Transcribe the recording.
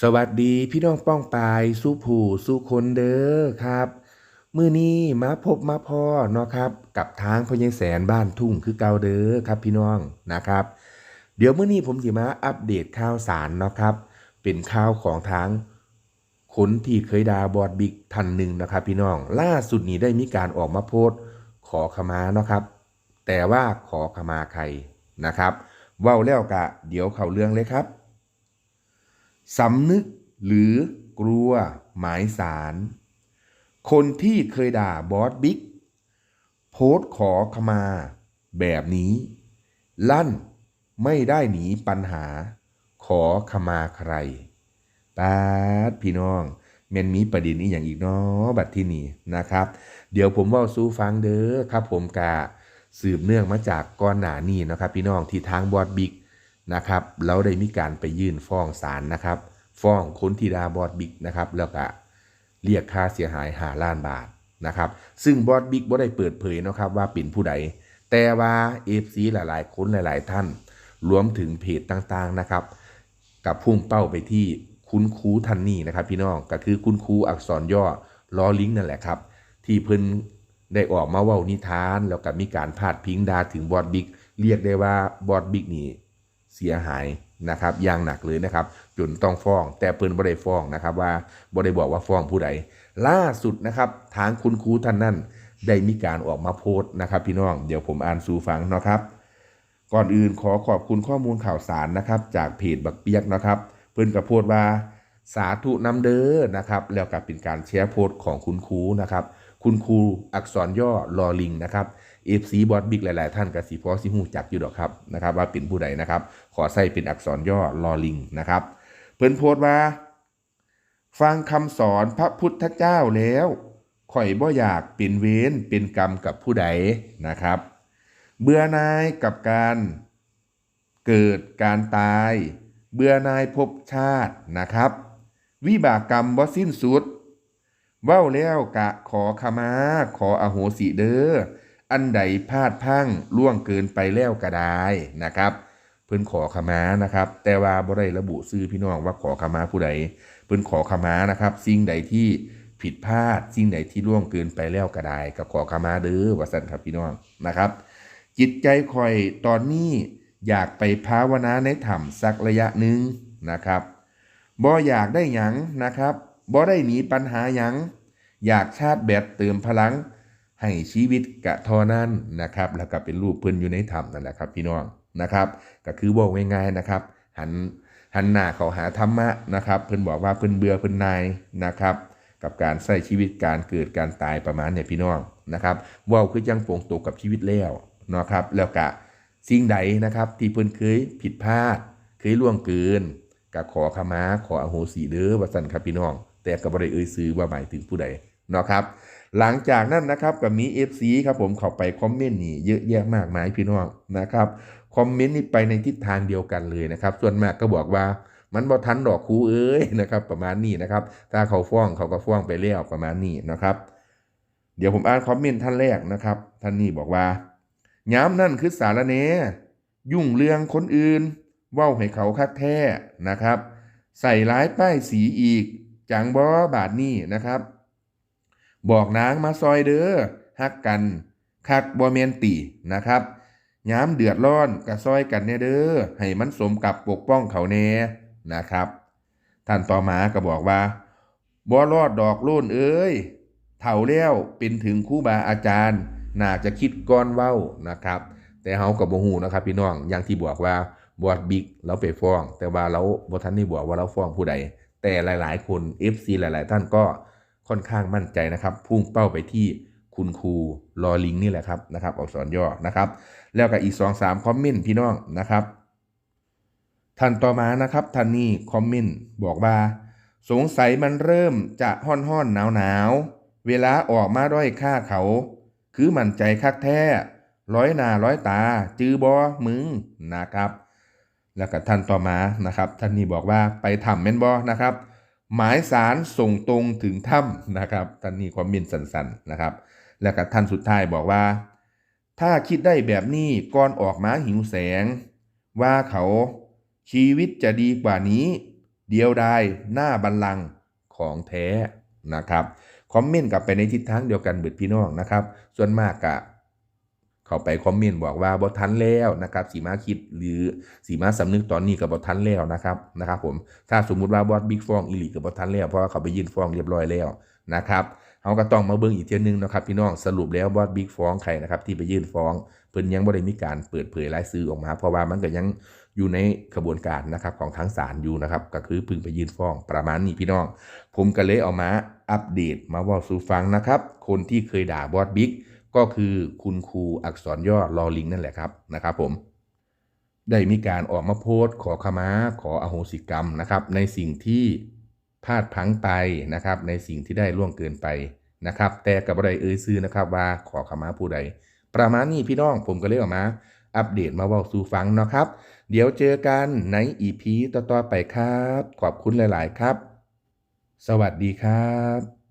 สวัสดีพี่น้องป้องปายสู้ผู้สู้คนเด้อครับมื้อนี้มาพบมาพ่อเนาะครับ กับทางพญแสนบ้านทุ่งคือเก่าเด้อครับพี่น้องนะครับ เดี๋ยวมื้อนี้ผมสิมาอัปเดตข่าวสารเนาะครับ เป็นข่าวของทางคนที่เคยดาบอดบิ๊กท่านหนึ่งนะครับ พี่น้องล่าสุดนี้ได้มีการออกมาโพสต์ขอขมาเนาะครับ แต่ว่าขอขมาใครนะครับเว้าแล้วกะ เดี๋ยวเข้าเรื่องเลยครับ สำนึกหรือกลัวหมายสาร คนที่เคยด่าบอสบิ๊กโพสขอขมา แบบนี้ ลั่นไม่ได้หนีปัญหา ขอขมาใครปาดพี่น้องแมันมีประเด็นนี้อย่างอีกเนาะบัดที่นี่นะครับ เดี๋ยวผมว่าสู้ฟังเด้อครับ ผมกะสืบเนื่องมาจากก้อนหนานี่นะครับ พี่น้องที่ทางบอสบิ๊ก นะครับแล้วได้มีการไปยื่นฟ้องศาลนะครับ ฟ้องคนทีดาบอดบิ๊กนะครับแล้วก็เรียกค่าเสียหายหาล้านบาทนะครับ ซึ่งบอดบิ๊กบ่ได้เปิดเผยนะครับว่าเป็นผู้ใด แต่ว่าเอฟซีหลายๆ คนหลาย ๆ ท่าน รวมถึงเพจต่างๆนะครับ กับพุ่งเป้าไปที่คุณครูท่านนี้นะครับ พี่น้องก็คือคุณครูอักษรย่อล้อลิงนั่นแหละครับ ที่เพิ่นได้ออกมาเว้านิทาน แล้วก็มีการพาดพิงดาถึงบอดบิ๊กเรียกได้ว่าบอดบิ๊กนี่ เสียหายนะครับอย่างหนักเลยนะครับจนต้องฟ้อง แต่เปิ้นบ่ได้ฟ้องนะครับว่าบ่ได้บอกว่าฟ้องผู้ใดล่าสุดนะครับทางคุณครูท่านนั้นได้มีการออกมาโพสต์นะครับ พี่น้องเดี๋ยวผมอ่านสู่ฟังนะครับ ก่อนอื่นขอขอบคุณข้อมูลข่าวสารนะครับ จากเพจบักเปียกนะครับ เพิ่นกระโพดว่าสาธุนำเด้อนะครับ แล้วก็เป็นการแชร์โพสต์ของคุณครูนะครับ คุณครูอักษรย่อลอลิงนะครับ เอฟซีบอสบิ๊กหลาย ๆ ท่านกับสีพอสิหูจักอยู่ดอกครับนะครับว่าเป็นผู้ใดนะครับ ขอใส่เป็นอักษรย่อลอลิงนะครับ เพิ่นโพสต์ว่า ฟังคำสอนพระพุทธเจ้าแล้วข่อยบ่อยากเป็นเวรเป็นกรรมกับผู้ใดนะครับ เบื่อนายกับการเกิดการตาย เบื่อนายภพชาตินะครับ วิบากกรรมบ่สิ้นสุดเว้าแล้วกะขอขมา ขออโหสิเด้อ อันใดพลาดพังล่วงเกินไปแล้วก็ได้นะครับ เพิ่นขอขมานะครับ แต่ว่าบ่ได้ระบุชื่อพี่น้องว่าขอขมาผู้ใดเพิ่นขอขมานะครับ สิ่งใดที่ผิดพลาดสิ่งใดที่ล่วงเกินไปแล้วก็ได้ก็ขอขมาเด้อว่าซั่นครับพี่น้องนะครับ จิตใจคอยตอนนี้อยากไปภาวนาในถ้ำสักระยะหนึ่งนะครับบ่อยากได้หยังนะครับบ่ได้หนีปัญหาหยัง อยากชาติแบตเติมพลัง ให้ชีวิตกะทอนั้นนะครับ แล้วก็เป็นรูปเพิ่อนอยู่ในถ้ำนั่นแหละครับพี่น้องนะครับ ก็คือบอกง่ายๆนะครับ หันหันหน้าเขาหาธรรมะนะครับ เพิ่อนบอกว่าเพิ่อนเบื่อเพิ่อนนายนะครับกับการใช้ชีวิตการเกิดการตายประมาณเนี่ยพี่น้องนะครับว่าคือยังโปร่งตกกับชีวิตแล้วนะครับแล้วก็สิ่งใดนะครับที่เพิ่อนเคยผิดพลาด เคยล่วงเกินก็ขอขมาขออโหสิเด้อว่าซั่นครับพี่น้อง แต่ก็บ่ได้เอ่ยซื้อว่าหมายถึงผู้ใด นะครับหลังจากนั้นนะครับก็มี FC ครับผมเข้าไปคอมเมนต์นี่เยอะแยะมากมายพี่น้องนะครับคอมเมนต์นี่ไปในทิศทางเดียวกันเลยนะครับ ส่วนมากก็บอกว่ามันบ่ทันดอกครูเอ้ยนะครับ ประมาณนี้นะครับ ถ้าเขาฟ้องเขาก็ฟ้องไปแล้วประมาณนี้นะครับ เดี๋ยวผมอ่านคอมเมนต์ท่านแรกนะครับ ท่านนี้บอกว่าย้ำนั่นคือสารเนยุ่งเรื่องคนอื่น เว้าให้เขาคักแท้นะครับ ใส่ร้ายป้ายสีอีกจังบอบาทนี่นะครับ บอกนางมาซอยเด้อฮักกัน คักบ่แมนตีนะครับย้ำเดือดร้อนกะซอยกันแน่เด้อให้มันสมกับปกป้องเขาแน่นะครับ ท่านต่อมาก็บอกว่าบ่รอดดอกโล้นเอ้ยเถ่าแล้วเป็นถึงครูบาอาจารย์ น่าจะคิดก้อนเว้านะครับ แต่เฮากับบ่ฮู้นะครับ พี่น้องอย่างที่บอกว่าบอดบิ๊กเราไปฟ้อง แต่ว่าเราบ่ทันได้บอกว่าเราฟ้องผู้ใด แต่หลาย ๆ คน FC หลาย ๆ ท่านก็ ค่อนข้างมั่นใจนะครับ พุ่งเป้าไปที่คุณครูลอลิงนี่แหละครับนะครับอักษรย่อนะครับ แล้วก็อีก 2-3 คอมเมนต์พี่น้องนะครับท่านต่อมานะครับท่านนี้คอมเมนต์บอกว่า สงสัยมันเริ่มจะห้อนห้อนหนาวหนาวเวลาออกมาด้อยค่าเขา คือมั่นใจคักแท้ร้อยหนาร้อยตา จือบอมึงนะครับ แล้วก็ท่านต่อมานะครับ ท่านนี้บอกว่าไปถ้ำแม่นบอนะครับ หมายสารส่งตรงถึงถ้ำนะครับท่านนี้ความมินสันๆนะครับ แล้วก็ท่านสุดท้ายบอกว่า ถ้าคิดได้แบบนี้ก่อนออกมาหิวแสง ว่าเขาชีวิตจะดีกว่านี้ เดียวดายหน้าบัลลังของแท้นะครับ คอมเมนต์กลับไปในทิศทางเดียวกันเบิดพี่น้องนะครับ ส่วนมากกะ เข้าไปคอมเมนต์บอกว่าบ่ทันแล้วนะครับสีมาคิดหรือสีมาสำนึกตอนนี้ก็บ่ทันแล้วนะครับนะครับผมถ้าสมมุติว่าบอสบิ๊กฟ้องอีหลีก็บ่ทันแล้วเพราะว่าเขาไปยื่นฟ้องเรียบร้อยแล้วนะครับเฮาก็ต้องมาเบิ่งอีกเทียนึงนะครับพี่น้องสรุปแล้วบอสบิ๊กฟ้องใครนะครับที่ไปยื่นฟ้องเพิ่นยังบ่ได้มีการเปิดเผยรายชื่อออกมา เพราะว่ามันก็ยังอยู่ในกระบวนการนะครับของทางศาลอยู่นะครับก็คือเพิ่งไปยื่นฟ้องประมาณนี้พี่น้อง ผมก็เลยเอามาอัปเดตมาว่าสู่ฟังนะครับคนที่เคยด่าบอสบิ๊ก ก็คือคุณครูอักษรย่อลอลิงนั่นแหละครับนะครับผมได้มีการออกมาโพสต์ ขอขมาขออโหสิกรรมนะครับ ในสิ่งที่พลาดพังไปนะครับ ในสิ่งที่ได้ล่วงเกินไปนะครับ แต่กับอะไรเอ่ยซื้อนะครับว่าขอขมาผู้ใด ประมาณนี้พี่น้องผมก็เลยออกมา อัปเดตมาว่าสู่ฟังนะครับ เดี๋ยวเจอกันในอีพีต่อๆไปครับ ขอบคุณหลาย ๆ ครับ สวัสดีครับ